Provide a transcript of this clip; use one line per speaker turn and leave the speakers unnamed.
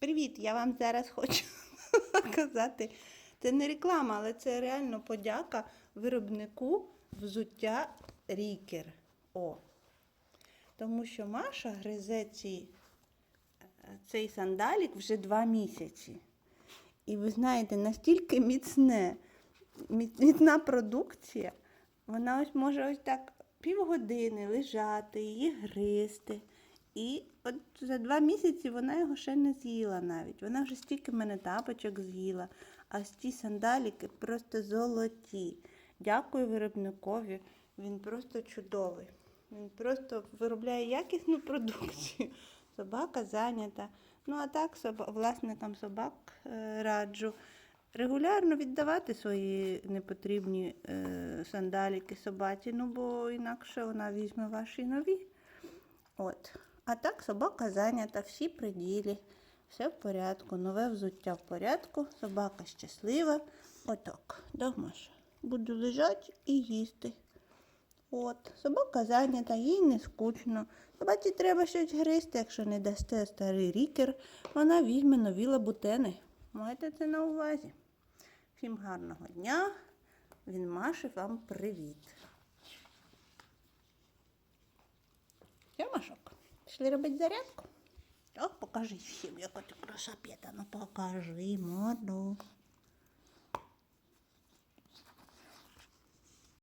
Привіт! Я вам зараз хочу показати. Це не реклама, але це реально подяка виробнику взуття Рікер. О. Тому що Маша гризе ці, цей сандалік вже два місяці. І ви знаєте, настільки міцне, міцна продукція, вона ось може ось так півгодини лежати, її гризти. І от за два місяці вона його ще не з'їла навіть. Вона вже стільки мене тапочок з'їла, а ці сандаліки просто золоті. Дякую виробникові. Він просто чудовий. Він просто виробляє якісну продукцію. Собака зайнята. Ну а так, власникам собак е, раджу регулярно віддавати свої непотрібні е, сандаліки собаці, ну бо інакше вона візьме ваші нові. От. А так собака зайнята, всі при ділі, все в порядку, нове взуття в порядку, собака щаслива. Отак, Маша? Буду лежати і їсти. От, собака зайнята, їй не скучно. Собаці треба щось гризти, якщо не дасте старий рікер, вона візьме нові лабутени. Маєте це на увазі. Всім гарного дня. Він Маші вам привіт. Все, Машок, пішли робити зарядку. О, покажи всім, яка ти красапета. Ну покажи, моду.